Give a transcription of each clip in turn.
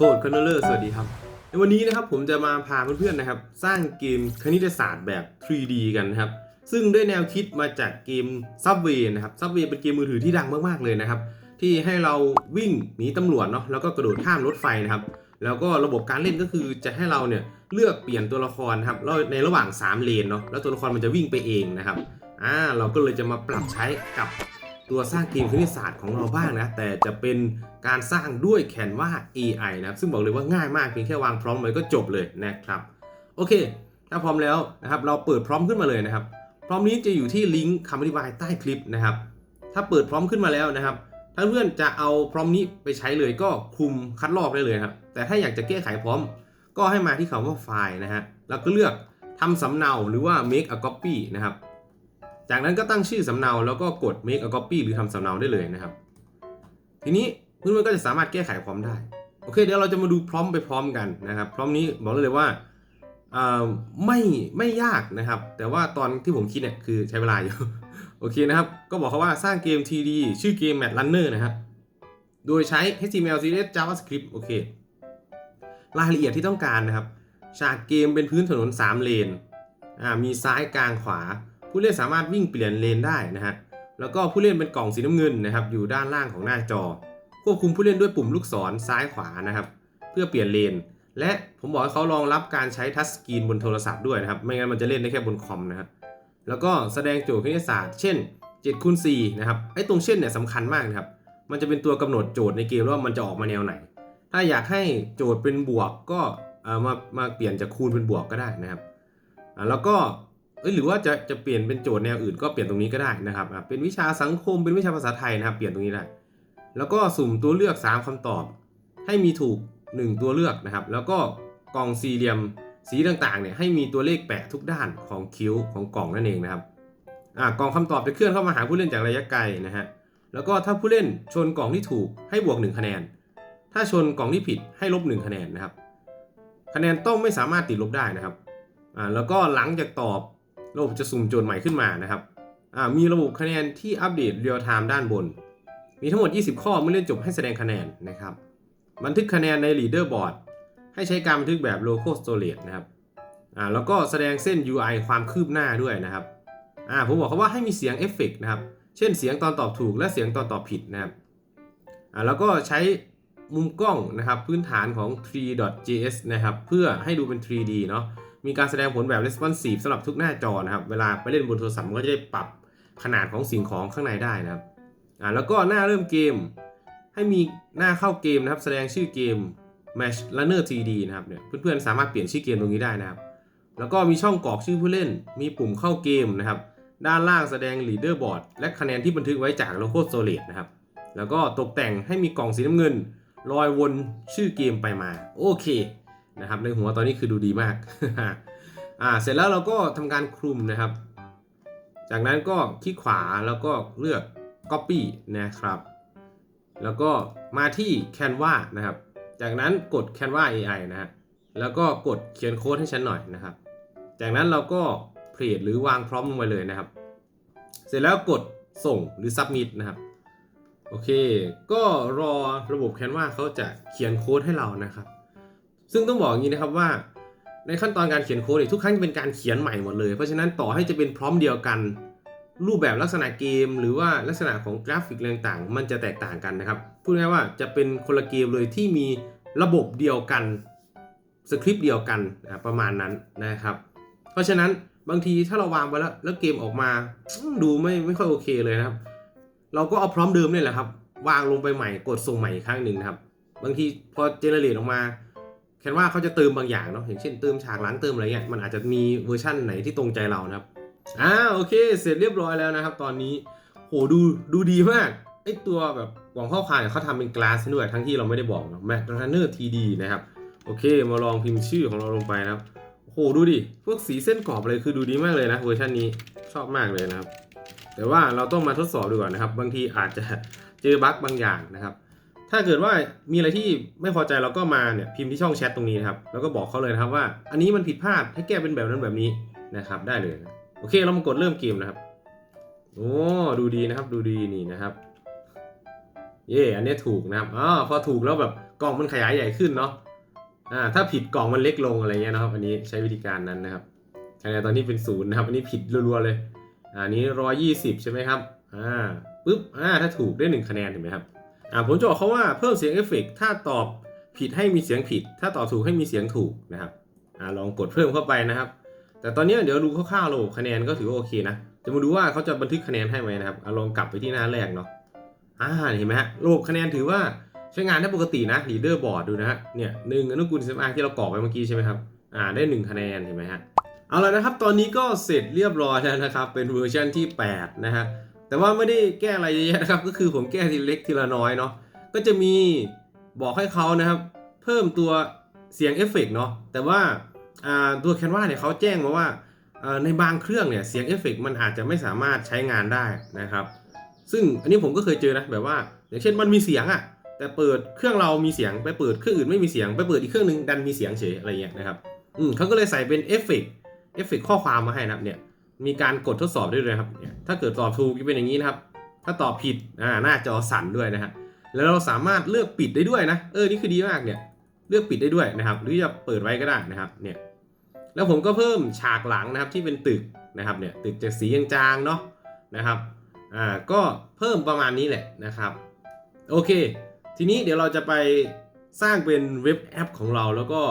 โคดคอนเนอร์สวัสดีครับ ในวันนี้นะครับผมจะมาพาเพื่อนๆนะครับ สร้างเกมคณิตศาสตร์แบบ 3D กันนะครับ ซึ่งด้วยแนวคิดมาจากเกม Subway นะครับ Subway เป็นเกมมือถือที่ดังมากๆเลยนะครับ ที่ให้เราวิ่งหนีตำรวจเนาะแล้วก็กระโดดข้ามรถไฟนะครับ แล้วก็ระบบการเล่นก็คือจะให้เราเนี่ยเลือกเปลี่ยนตัวละครครับในระหว่าง 3 เลนเนาะแล้วตัวละครมันจะวิ่งไปเองนะครับอ่าเราก็เลยจะมาปรับใช้กับ ตัวสร้างเกมคณิตศาสตร์ของเราบ้างนะ แต่จะเป็นการสร้างด้วยแคนวา AI นะครับ ซึ่งบอกเลยว่าง่ายมากเพียงแค่วางพร้อมไว้ก็จบเลยนะครับ โอเค ถ้าพร้อมแล้วนะครับ เราเปิดพร้อมขึ้นมาเลยนะครับ พร้อมนี้จะอยู่ที่ลิงก์คำอธิบายใต้คลิปนะครับ ถ้าเปิดพร้อมขึ้นมาแล้วนะครับถ้าเพื่อนจะเอาพร้อมนี้ไปใช้เลยก็คุมคัดลอกได้เลยครับ แต่ถ้าอยากจะแก้ไขพร้อม ก็ให้มาที่คำว่าไฟล์นะฮะ แล้วก็เลือกทำสำเนาหรือว่า make a copy นะครับ จากนั้นก็ตั้งชื่อสำเนาแล้วก็กด make a copy หรือทำสำเนาได้เลยนะครับ ทีนี้เพื่อนๆก็จะสามารถแก้ไขพร้อมได้ โอเค เดี๋ยวเราจะมาดูพร้อมไปพร้อมกันนะครับ พร้อมนี้บอกเลยว่าไม่ไม่ยากนะครับ แต่ว่าตอนที่ผมคิดเนี่ยคือใช้เวลาอยู่ โอเคนะครับ ก็บอกเขาว่าสร้างเกม TD ชื่อเกม Mat Runner นะครับ โดยใช้ HTML CSS JavaScript โอเค รายละเอียดที่ต้องการนะครับ ฉากเกมเป็นพื้นถนน 3 เลน มีซ้ายกลางขวา ผู้เล่นสามารถวิ่งเปลี่ยนเลนได้นะฮะ แล้วก็ผู้เล่นเป็นกล่องสีน้ำเงินนะครับ อยู่ด้านล่างของหน้าจอ ควบคุมผู้เล่นด้วยปุ่มลูกศรซ้ายขวานะครับ เพื่อเปลี่ยนเลน และผมบอกให้เขารองรับการใช้ทัชสกรีนบนโทรศัพท์ด้วยนะครับ ไม่งั้นมันจะเล่นได้แค่บนคอมนะครับ แล้วก็แสดงโจทย์คณิตศาสตร์ เช่น7คูณ4นะครับ ไอ้ตรงเช่นเนี่ยสำคัญมากนะครับ มันจะเป็นตัวกำหนดโจทย์ในเกมว่ามันจะออกมาแนวไหน ถ้าอยากให้โจทย์เป็นบวกก็เอ่อมามาเปลี่ยนจากคูณเป็นบวกก็ได้นะครับ แล้วก็ เอ้ยหรือว่าจะจะเปลี่ยนเป็นโจทย์แนวอื่นก็เปลี่ยนตรงนี้ก็ได้นะครับเป็นวิชาสังคมเป็นวิชาภาษาไทยนะครับ เปลี่ยนตรงนี้ได้ แล้วก็สุ่มตัวเลือก 3คำตอบ ให้มีถูก 1 ตัวเลือกนะครับ แล้วก็กล่องสี่เหลี่ยมสีต่างๆเนี่ยให้มีตัวเลขแปะทุกด้านของคิ้วของกล่องนั่นเองนะครับอ่ากล่องคำตอบจะเคลื่อนเข้ามาหาผู้เล่นจากระยะไกลนะฮะแล้วก็ถ้าผู้เล่นชนกล่องที่ถูกให้บวก 1 คะแนน ถ้าชนกล่องที่ผิดให้ลบ 1 คะแนนนะครับ คะแนนต้องไม่สามารถติดลบได้นะครับอ่าแล้วก็หลังจากตอบ ระบบจะสุ่มโจทย์ใหม่ขึ้นมานะครับอ่ามีระบบคะแนนที่อัปเดตเรียลไทม์ด้านบน มีทั้งหมด 20 ข้อเมื่อเล่นจบให้แสดงคะแนนนะครับ บันทึกคะแนนใน leaderboard ให้ใช้การบันทึกแบบ local storage นะครับอ่าแล้วก็แสดงเส้น UI ความคืบหน้าด้วยนะครับอ่าผมบอกเขาว่าให้มีเสียงเอฟเฟกต์นะครับ เช่นเสียงตอนตอบถูกและเสียงตอนตอบผิดนะครับอ่าแล้วก็ใช้มุมกล้องนะครับพื้นฐานของ 3.js นะครับ เพื่อให้ดูเป็น 3D เนาะ มีการแสดงผลแบบ responsive สำหรับทุกหน้าจอนะครับ เวลาไปเล่นบนโทรศัพท์มันก็จะได้ปรับขนาดของสิ่งของข้างในได้นะครับอ่าแล้วก็หน้าเริ่มเกม ให้มีหน้าเข้าเกมนะครับ แสดงชื่อเกม Match Runner 3D นะครับเนี่ยเพื่อนๆสามารถเปลี่ยนชื่อเกมตรงนี้ได้นะครับ แล้วก็มีช่องกรอกชื่อผู้เล่น มีปุ่มเข้าเกมนะครับ ด้านล่างแสดง Leaderboard และคะแนนที่บันทึกไว้จาก Local Storage นะครับ แล้วก็ตกแต่งให้มีกล่องสีน้ำเงินลอยวนชื่อเกมไปมา โอเค นะครับในหัวตอนนี้คือดูดีมากอ่าเสร็จแล้วเราก็ทำการคลุมนะครับ จากนั้นก็คลิกขวาแล้วก็เลือก Copy นะครับ แล้วก็มาที่ Canva นะครับ จากนั้นกด Canva AI นะฮะแล้วก็กดเขียนโค้ดให้ฉันหน่อยนะครับ จากนั้นเราก็เพลทหรือวางพร้อมลงไปเลยนะครับ เสร็จแล้วกดส่งหรือ Submit นะครับ โอเค ก็รอระบบ Canva เขาจะเขียนโค้ดให้เรานะครับ ซึ่งต้องบอกอย่างนี้นะครับว่าในขั้นตอนการเขียนโค้ดทุกครั้งจะเป็นการเขียนใหม่หมดเลย เพราะฉะนั้นต่อให้จะเป็นพร้อมเดียวกัน รูปแบบลักษณะเกม หรือว่าลักษณะของกราฟิกต่างๆ มันจะแตกต่างกันนะครับพูดง่ายว่าจะเป็นคนละเกมเลยที่มีระบบเดียวกันสคริปต์เดียวกันประมาณนั้นนะครับ เพราะฉะนั้นบางทีถ้าเราวางไปแล้วแล้วเกมออกมาดูไม่ไม่ค่อยโอเคเลยนะครับ เราก็เอาพร้อมเดิมเนี่ยแหละครับ วางลงไปใหม่กดส่งใหม่อีกครั้งหนึ่งนะครับ บางทีพอเจเนเรตออกมา แค่ว่าเขาจะเติมบางอย่างเนาะอย่างเช่นเติมฉากหลังเติมอะไรเงี้ยมันอาจจะมีเวอร์ชั่นไหนที่ตรงใจเรานะครับอ่าโอเค เสร็จเรียบร้อยแล้วนะครับ ตอนนี้โหดูดูดีมากไอตัวแบบกล่องข้อความเนี่ยเขาทำเป็นกลาสด้วยทั้งที่เราไม่ได้บอกเนาะแมทรันเนอร์ทีดีนะครับโอเค มาลองพิมพ์ชื่อของเราลงไปนะครับโอ้โหดูดิพวกสีเส้นกรอบอะไรคือดูดีมากเลยนะเวอร์ชันนี้ชอบมากเลยนะครับ แต่ว่าเราต้องมาทดสอบดูก่อนนะครับ บางทีอาจจะเจอบั๊กบางอย่างนะครับ ถ้าเกิดว่ามีอะไรที่ไม่พอใจเราก็มาเนี่ยพิมพ์ที่ช่องแชทตรงนี้นะครับแล้วก็บอกเขาเลยนะครับว่า อันนี้มันผิดพลาดให้แก้เป็นแบบนั้นแบบนี้นะครับได้เลยนะโอเคเรามากดเริ่มเกมนะครับโอ้ดูดีนะครับดูดีนี่นะครับเย่อันนี้ถูกนะครับอ๋อพอถูกแล้วแบบกล่องมันขยายใหญ่ขึ้นเนาะอ่าถ้าผิดกล่องมันเล็กลงอะไรเงี้ยนะครับ อันนี้ใช้วิธีการนั้นนะครับคะแนนตอนนี้เป็นศูนย์นะครับ อันนี้ผิดรัวๆเลยอันนี้ร้อยี่สิบใช่ไหมครับอ่าปุ๊บอ่าถ้าถูกได้หนึ่งคะแนนเห็นไหมครับ อ่าผมจะบอกเขาว่าเพิ่มเสียงเอฟเฟกถ้าตอบผิดให้มีเสียงผิด ถ้าตอบถูกให้มีเสียงถูกนะครับอ่าลองกดเพิ่มเข้าไปนะครับ แต่ตอนนี้เดี๋ยวดูคร่าวๆระบบคะแนนก็ถือว่าโอเคนะ จะมาดูว่าเขาจะบันทึกคะแนนให้ไหมนะครับเอาลองกลับไปที่หน้าแรกเนาะอ่าเห็นไหมฮะระบบคะแนนถือว่าใช้งานได้ปกตินะลีดเดอร์บอร์ดดูนะฮะเนี่ยหนึ่งอนุกูล SMR ที่เรากรอกไปเมื่อกี้ใช่ไหมครับอ่าได้หนึ่งคะแนนเห็นไหมฮะเอาละนะครับ ตอนนี้ก็เสร็จเรียบร้อยแล้วนะครับ เป็นเวอร์ชันที่ 8 นะฮะ แต่ว่าไม่ได้แก้อะไรเยอะนะครับ ก็คือผมแก้ทีเล็กทีละน้อยเนาะก็จะมีบอกให้เขานะครับ เพิ่มตัวเสียงเอฟเฟกเนาะแต่ว่าตัวแคนวาเนี่ยเขาแจ้งมาว่าในบางเครื่องเนี่ยเสียงเอฟเฟกมันอาจจะไม่สามารถใช้งานได้นะครับ ซึ่งอันนี้ผมก็เคยเจอนะแบบว่า อย่างเช่นมันมีเสียงอะแต่เปิดเครื่องเรามีเสียงไปเปิดเครื่องอื่นไม่มีเสียงไปเปิดอีกเครื่องหนึงดันมีเสียงเฉยอะไรเงี้ยนะครับอืมเขาก็เลยใส่เป็นเอฟเฟกเอฟเฟกข้อความมาให้นะเนี่ย มีการกดทดสอบด้วยนะครับเนี่ยถ้าเกิดตอบถูกจะเป็นอย่างนี้นะครับ ถ้าตอบผิดอ่าหน้าจอสั่นด้วยนะฮะแล้วเราสามารถเลือกปิดได้ด้วยนะเออนี่คือดีมากเนี่ยเลือกปิดได้ด้วยนะครับ หรือจะเปิดไว้ก็ได้นะครับเนี่ยแล้วผมก็เพิ่มฉากหลังนะครับที่เป็นตึกนะครับเนี่ยตึกจากสีจางๆเนาะนะครับอ่าก็เพิ่มประมาณนี้แหละนะครับโอเค ทีนี้เดี๋ยวเราจะไปสร้างเป็นเว็บแอปของเราแล้วก็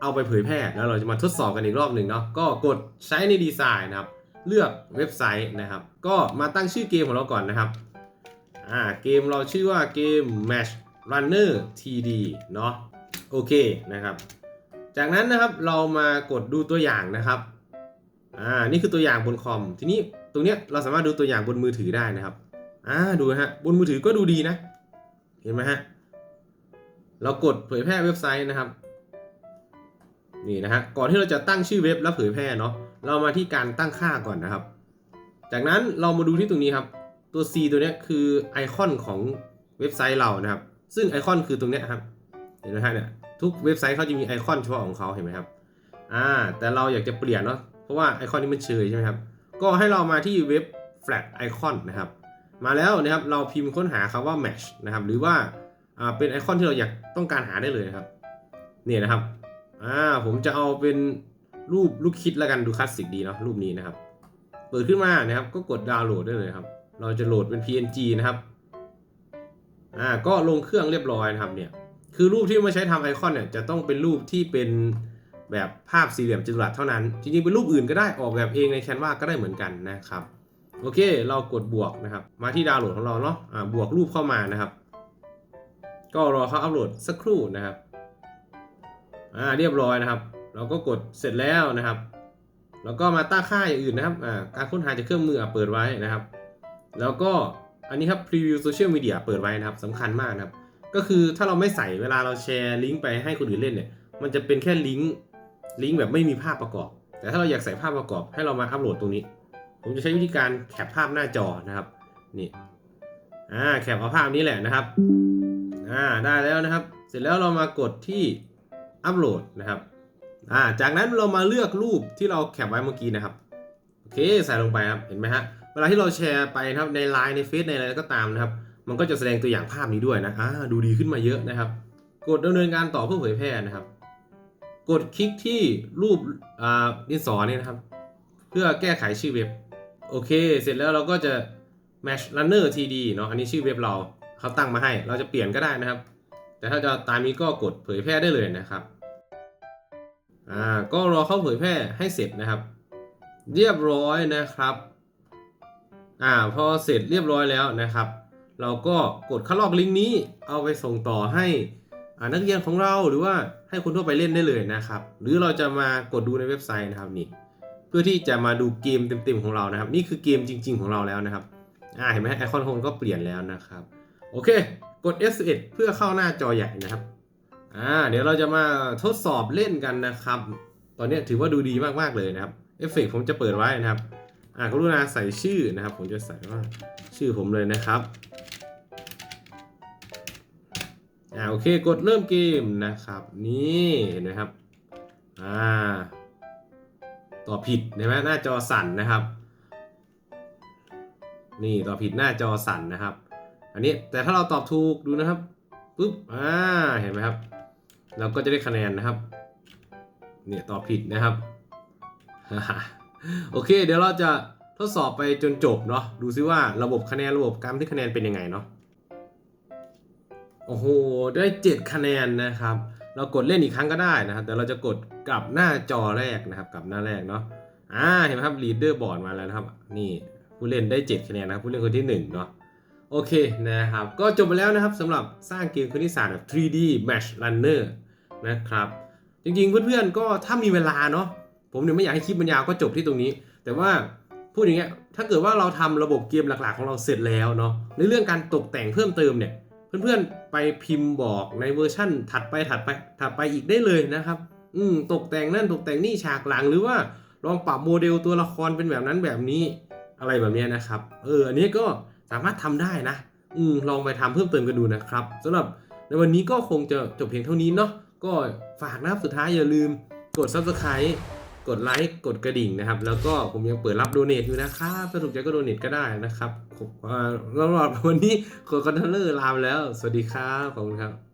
เอาไปเผยแพร่แล้วเราจะมาทดสอบกันอีกรอบหนึ่งเนาะก็กดใช้ในดีไซน์นะครับ เลือกเว็บไซต์นะครับ ก็มาตั้งชื่อเกมของเราก่อนนะครับอ่าเกมเราชื่อว่าเกม Match Runner TD เนาะโอเคนะครับ จากนั้นนะครับเรามากดดูตัวอย่างนะครับอ่านี่คือตัวอย่างบนคอม ทีนี้ตรงเนี้ยเราสามารถดูตัวอย่างบนมือถือได้นะครับอ่าดูฮะบนมือถือก็ดูดีนะ เห็นไหมฮะเรากดเผยแพร่เว็บไซต์นะครับ นี่นะฮะก่อนที่เราจะตั้งชื่อเว็บแล้วเผยแพร่เนาะเรามาที่การตั้งค่าก่อนนะครับ จากนั้นเรามาดูที่ตรงนี้ครับ ตัว C ตัวนี้คือไอคอนของเว็บไซต์เรานะครับ ซึ่งไอคอนคือตรงนี้ครับเห็นไหมฮะเนี่ยทุกเว็บไซต์เขาจะมีไอคอนเฉพาะของเขาเห็นไหมครับอ่าแต่เราอยากจะเปลี่ยนเนาะเพราะว่าไอคอนนี้มันเชยใช่ไหมครับก็ให้เรามาที่เว็บ flat icon นะครับ มาแล้วนะครับเราพิมพ์ค้นหาคำว่า match นะครับ หรือว่าอ่าเป็นไอคอนที่เราอยากต้องการหาได้เลยนะครับนี่นะครับ อ่าผมจะเอาเป็นรูปลูกคิดแล้วกันดูคลาสสิกดีเนาะรูปนี้นะครับ เปิดขึ้นมานะครับ ก็กดดาวน์โหลดได้เลยครับ เราจะโหลดเป็น PNG นะครับอ่าก็ลงเครื่องเรียบร้อยนะครับเนี่ยคือรูปที่มาใช้ทำไอคอนเนี่ยจะต้องเป็นรูปที่เป็นแบบภาพสี่เหลี่ยมจัตุรัสเท่านั้น จริงๆเป็นรูปอื่นก็ได้ออกแบบเองในแคนวาก็ได้เหมือนกันนะครับ โอเค เรากดบวกนะครับ มาที่ดาวน์โหลดของเราเนาะอ่าบวกรูปเข้ามานะครับ ก็รอเขาอัปโหลดสักครู่นะครับ อ่าเรียบร้อยนะครับ เราก็กดเสร็จแล้วนะครับ แล้วก็มาตั้งค่าอย่างอื่นนะครับอ่าการค้นหาจากเครื่องมือเปิดไว้นะครับ แล้วก็อันนี้ครับ preview social media เปิดไว้นะครับสำคัญมากนะครับ ก็คือถ้าเราไม่ใส่เวลาเราแชร์ลิงก์ไปให้คนอื่นเล่นเนี่ย มันจะเป็นแค่ลิงก์ลิงก์แบบไม่มีภาพประกอบ แต่ถ้าเราอยากใส่ภาพประกอบให้เรามาอัปโหลดตรงนี้ ผมจะใช้วิธีการแคปภาพหน้าจอนะครับ นี่อ่าแคปเอาภาพนี้แหละนะครับ อ่าได้แล้วนะครับ เสร็จแล้วเรามากดที่ อัปโหลดนะครับอ่าจากนั้นเรามาเลือกรูปที่เราแคปไว้เมื่อกี้นะครับโอเคใส่ลงไปครับเห็นไหมฮะเวลาที่เราแชร์ไปนะครับในไลน์ในเฟซในอะไรก็ตามนะครับ มันก็จะแสดงตัวอย่างภาพนี้ด้วยนะอ่าดูดีขึ้นมาเยอะนะครับ กดดำเนินการต่อเพื่อเผยแพร่นะครับ กดคลิกที่รูปอ่าดินสอเนี่ยนะครับ เพื่อแก้ไขชื่อเว็บโอเค เสร็จแล้วเราก็จะ Match Runner TD เนาะอันนี้ชื่อเว็บเราเขาตั้งมาให้ เราจะเปลี่ยนก็ได้นะครับ แต่ถ้าจะตามนี้ก็กดเผยแพร่ได้เลยนะครับ อ่า ก็รอเข้าเผยแพร่ให้เสร็จนะครับ เรียบร้อยนะครับ อ่า พอเสร็จเรียบร้อยแล้วนะครับ เราก็กดคัดลอกลิงก์นี้ เอาไปส่งต่อให้อ่านักเรียนของเราหรือว่าให้คนทั่วไปเล่นได้เลยนะครับ หรือเราจะมากดดูในเว็บไซต์นะครับนี่ เพื่อที่จะมาดูเกมเต็มๆของเรานะครับ นี่คือเกมจริง ๆ ของเราแล้วนะครับ อ่า เห็นไหมไอคอนโฮมก็เปลี่ยนแล้วนะครับ โอเค กด S11 เพื่อเข้าหน้าจอใหญ่นะครับอ่าเดี๋ยวเราจะมาทดสอบเล่นกันนะครับ ตอนนี้ถือว่าดูดีมากๆเลยนะครับเอฟเฟกผมจะเปิดไว้นะครับอ่ากรุณาใส่ชื่อนะครับ ผมจะใส่ว่าชื่อผมเลยนะครับอ่าโอเคกดเริ่มเกมนะครับ นี่เห็นไหมครับอ่าต่อผิดเห็นไหมหน้าจอสั่นนะครับ นี่ต่อผิดหน้าจอสั่นนะครับ อันนี้แต่ถ้าเราตอบถูกดูนะครับปุ๊บอ่าเห็นไหมครับ เราก็จะได้คะแนนนะครับเนี่ยตอบผิดนะครับโอเค เดี๋ยวเราจะทดสอบไปจนจบเนาะดูซิว่าระบบคะแนนระบบการทึกคะแนนเป็นยังไงเนาะโอ้โหได้ 7 คะแนนนะครับ เรากดเล่นอีกครั้งก็ได้นะครับ แต่เราจะกดกลับหน้าจอแรกนะครับ กลับหน้าแรกเนาะอ่าเห็นไหมครับ leader board มาแล้วนะครับ นี่ผู้เล่นได้ 7 คะแนนนะครับ ผู้เล่นคนที่1เนาะ โอเคนะครับ ก็จบไปแล้วนะครับสำหรับสร้างเกมคณิตศาสตร์แบบ 3D Match Runner นะครับ จริงๆ เพื่อนๆ ก็ถ้ามีเวลาเนาะผมเนี่ยไม่อยากให้คลิปมันยาวก็จบที่ตรงนี้ แต่ว่าพูดอย่างเงี้ยถ้าเกิดว่าเราทำระบบเกมหลัก ๆ ของเราเสร็จแล้วเนาะในเรื่องการตกแต่งเพิ่มเติมเนี่ย เพื่อนๆ ไปพิมพ์บอกในเวอร์ชั่นถัดไปถัดไปถัดไปอีกได้เลยนะครับ อืมตกแต่งนั่นตกแต่งนี่ฉากหลังหรือว่าลองปรับโมเดลตัวละครเป็นแบบนั้นแบบนี้อะไรแบบนี้นะครับ เอออันนี้ก็ สามารถทำได้นะ อืมลองไปทำเพิ่มเติมกันดูนะครับสำหรับในวันนี้ก็คงจะจบเพียงเท่านี้เนาะก็ฝากนะครับสุดท้ายอย่าลืมกด subscribe กดไลค์กดกระดิ่งนะครับ แล้วก็ผมยังเปิดรับโดเนทอยู่นะครับสนุกใจก็โดเนทก็ได้นะครับผมอ่าสำหรับวันนี้ขอคอนเทนเลอร์ลาไปแล้ว สวัสดีครับ ขอบคุณครับ